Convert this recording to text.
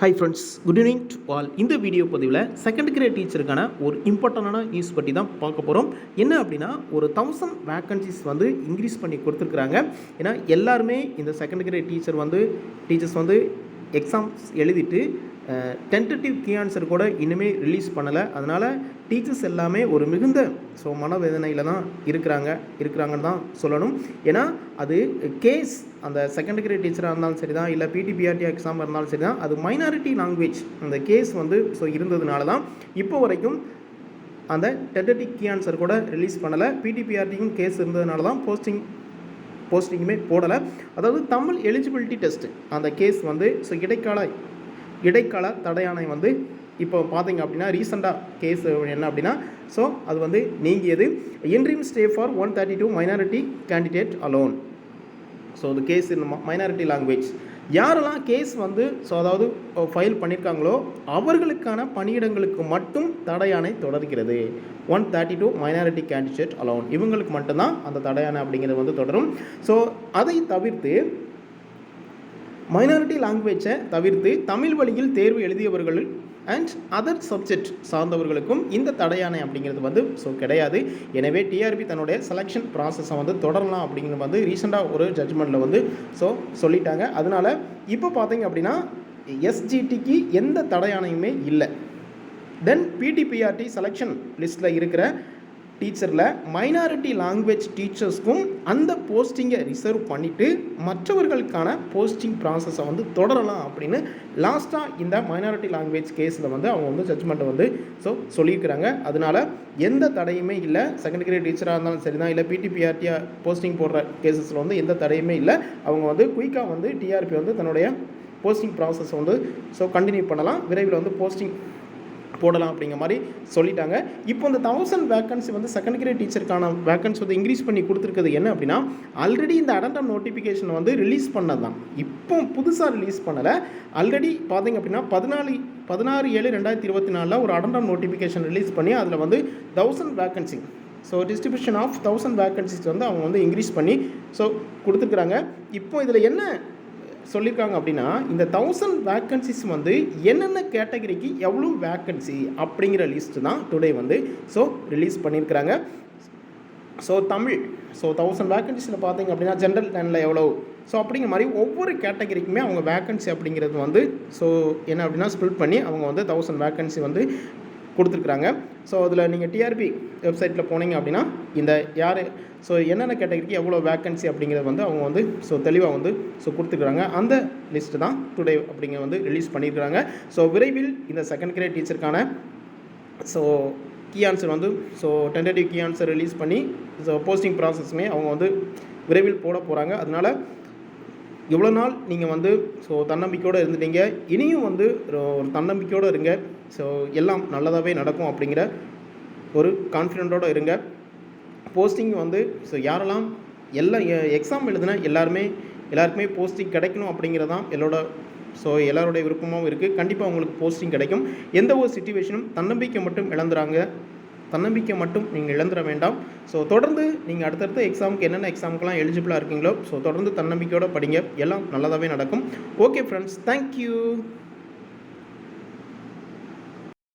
Hi friends good evening to all இந்த video பதிவில் second grade டீச்சருக்கான ஒரு இம்பார்ட்டண்டான நியூஸ் பற்றி தான் பார்க்க போகிறோம் என்ன அப்படின்னா ஒரு தௌசண்ட் வேக்கன்சிஸ் வந்து இன்க்ரீஸ் பண்ணி கொடுத்துருக்குறாங்க. ஏன்னா எல்லாருமே இந்த செகண்ட் கிரேட் டீச்சர் வந்து டீச்சர்ஸ் வந்து எக்ஸாம்ஸ் எழுதிட்டு டென்டேட்டிவ் கீ ஆன்சர் கூட இன்னுமே ரிலீஸ் பண்ணலை. அதனால் டீச்சர்ஸ் எல்லாமே ஒரு மிகுந்த ஸோ மனவேதனையில் தான் இருக்கிறாங்க இருக்கிறாங்கன்னு தான் சொல்லணும். ஏன்னா அது கேஸ் அந்த செகண்ட் கிரேட் டீச்சராக இருந்தாலும் சரி தான் இல்லை பிடிபிஆர்டி எக்ஸாம் இருந்தாலும் சரி தான் அது மைனாரிட்டி லாங்குவேஜ் அந்த கேஸ் வந்து ஸோ இருந்ததுனால தான் இப்போ வரைக்கும் அந்த டென்டேட்டிவ் கீ ஆன்சர் கூட ரிலீஸ் பண்ணலை. பிடிபிஆர்டியும் கேஸ் இருந்ததுனால தான் போஸ்டிங் போஸ்டிங்குமே போடலை. அதாவது தமிழ் எலிஜிபிலிட்டி டெஸ்ட்டு அந்த கேஸ் வந்து ஸோ இடைக்கால இடைக்கால தடையானை வந்து இப்போ பார்த்தீங்க அப்படின்னா ரீசெண்டாக கேஸ் என்ன அப்படின்னா ஸோ அது வந்து நீங்கியது. Interim stay for one thirty two minority candidate alone so இந்த கேஸ் இந்த மைனாரிட்டி லாங்குவேஜ் யாரெல்லாம் கேஸ் வந்து ஸோ அதாவது ஃபைல் பண்ணியிருக்காங்களோ அவர்களுக்கான பணியிடங்களுக்கு மட்டும் தடையானை தொடர்கிறது. One thirty two minority candidate alone இவங்களுக்கு மட்டும்தான் அந்த தடையானை அப்படிங்கிறது வந்து தொடரும். ஸோ அதை தவிர்த்து மைனாரிட்டி லாங்குவேஜை தவிர்த்து தமிழ் வழியில் தேர்வு எழுதியவர்கள் அண்ட் அதர் சப்ஜெக்ட் சார்ந்தவர்களுக்கும் இந்த தடையானை அப்படிங்கிறது வந்து ஸோ கிடையாது. எனவே டிஆர்பி தன்னுடைய செலெக்ஷன் ப்ராசஸை வந்து தொடரலாம் அப்படிங்கிறது வந்து ரீசெண்டாக ஒரு ஜட்ஜ்மெண்ட்டில் வந்து ஸோ சொல்லிட்டாங்க. அதனால் இப்போ பார்த்தீங்க அப்படின்னா எஸ்ஜிடிக்கு எந்த தடையானையுமே இல்லை. தென் பிடிபிஆர்டி செலெக்ஷன் லிஸ்ட்டில் இருக்கிற டீச்சரில் மைனாரிட்டி லாங்குவேஜ் டீச்சர்ஸ்க்கும் அந்த போஸ்டிங்கை ரிசர்வ் பண்ணிவிட்டு மற்றவர்களுக்கான போஸ்டிங் ப்ராசஸை வந்து தொடரலாம் அப்படின்னு லாஸ்ட்டாக இந்த மைனாரிட்டி லாங்குவேஜ் கேஸில் வந்து அவங்க வந்து ஜட்ஜ்மெண்ட்டை வந்து ஸோ சொல்லியிருக்கிறாங்க. அதனால் எந்த தடையுமே இல்லை. செகண்ட் கிரேட் டீச்சராக இருந்தாலும் சரி தான் இல்லை பிடிபிஆர்டியாக போஸ்டிங் போடுற கேசஸில் வந்து எந்த தடையுமே இல்லை. அவங்க வந்து குயிக்காக வந்து டிஆர்பி வந்து தன்னுடைய போஸ்டிங் ப்ராசஸ் வந்து ஸோ கண்டினியூ பண்ணலாம். விரைவில் வந்து போஸ்டிங் போடலாம் அப்படிங்கிற மாதிரி சொல்லிட்டாங்க. இப்போ இந்த தௌசண்ட் வேக்கன்சி வந்து செகண்ட் கிரேட் டீச்சருக்கான வேக்கன்சி வந்து இன்க்ரீஸ் பண்ணி கொடுத்துருக்குது என்ன அப்படின்னா ஆல்ரெடி இந்த அடண்டம் நோட்டிஃபிகேஷன் வந்து ரிலீஸ் பண்ணது தான். இப்போ புதுசாக ரிலீஸ் பண்ணலை. ஆல்ரெடி பார்த்தீங்க அப்படின்னா பதினாலு பதினாறு ஏழு ரெண்டாயிரத்தி இருபத்தி நாலில் ஒரு அடண்டம் நோட்டிஃபிகேஷன் ரிலீஸ் பண்ணி அதில் வந்து thousand vacancy so distribution of thousand vacancies வந்து அவங்க வந்து இன்க்ரீஸ் பண்ணி ஸோ கொடுத்துருக்குறாங்க. இப்போ இதில் என்ன சொல்லியிருக்காங்க அப்படின்னா இந்த தௌசண்ட் வேக்கன்சிஸ் வந்து என்னென்ன கேட்டகரிக்கு எவ்வளோ வேக்கன்சி அப்படிங்கிற லிஸ்ட்டு தான் டுடே வந்து ஸோ ரிலீஸ் பண்ணியிருக்கிறாங்க ஸோ தமிழ் ஸோ தௌசண்ட் வேக்கன்சிஸில் பார்த்தீங்க அப்படின்னா ஜென்ரல் லைனில் எவ்வளோ ஸோ அப்படிங்கிற மாதிரி ஒவ்வொரு கேட்டகரிக்குமே அவங்க வேக்கன்சி அப்படிங்கிறது வந்து ஸோ என்ன அப்படின்னா ஸ்பிளிட் பண்ணி அவங்க வந்து தௌசண்ட் வேக்கன்சி வந்து கொடுத்துருக்குறாங்க. ஸோ அதில் நீங்கள் டிஆர்பி வெப்சைட்டில் போனீங்க அப்படின்னா இந்த யார் ஸோ என்னென்ன கேட்டகரிக்கு எவ்வளோ வேக்கன்சி அப்படிங்கிறது வந்து அவங்க வந்து ஸோ தெளிவாக வந்து ஸோ கொடுத்துருக்குறாங்க. அந்த லிஸ்ட்டு தான் டுடே அப்படிங்க வந்து ரிலீஸ் பண்ணியிருக்கிறாங்க ஸோ விரைவில் இந்த செகண்ட் கிரேட் டீச்சருக்கான ஸோ கீ ஆன்சர் வந்து so tentative key answer release பண்ணி ஸோ போஸ்டிங் ப்ராசஸ்மே அவங்க வந்து விரைவில் போட போகிறாங்க அதனால் இவ்வளோ நாள் நீங்கள் வந்து ஸோ தன்னம்பிக்கையோடு இருந்துட்டீங்க. இனியும் வந்து ஒரு தன்னம்பிக்கையோடு இருங்க. ஸோ எல்லாம் நல்லதாகவே நடக்கும் அப்படிங்கிற ஒரு கான்ஃபிடென்ட்டோடு இருங்க. போஸ்டிங் வந்து ஸோ யாரெல்லாம் எல்லா எக்ஸாம் எழுதுனா எல்லாருமே எல்லாருக்குமே போஸ்டிங் கிடைக்கணும் அப்படிங்கிறது தான் எல்லோட ஸோ எல்லாருடைய விருப்பமாகவும் இருக்குது கண்டிப்பாக உங்களுக்கு போஸ்டிங் கிடைக்கும். எந்த ஒரு சுச்சுவேஷனும் தன்னம்பிக்கை மட்டும் இழந்துறாங்க. தன்னம்பிக்கை மட்டும் நீங்கள் இழந்துட வேண்டாம். ஸோ தொடர்ந்து நீங்கள் அடுத்தடுத்த எக்ஸாமுக்கு என்னென்ன எக்ஸாமுக்கெல்லாம் எலிஜிபிளாக இருக்கீங்களோ ஸோ தொடர்ந்து தன்னம்பிக்கையோடு படிங்க. எல்லாம் நல்லதாகவே நடக்கும். Okay friends thank you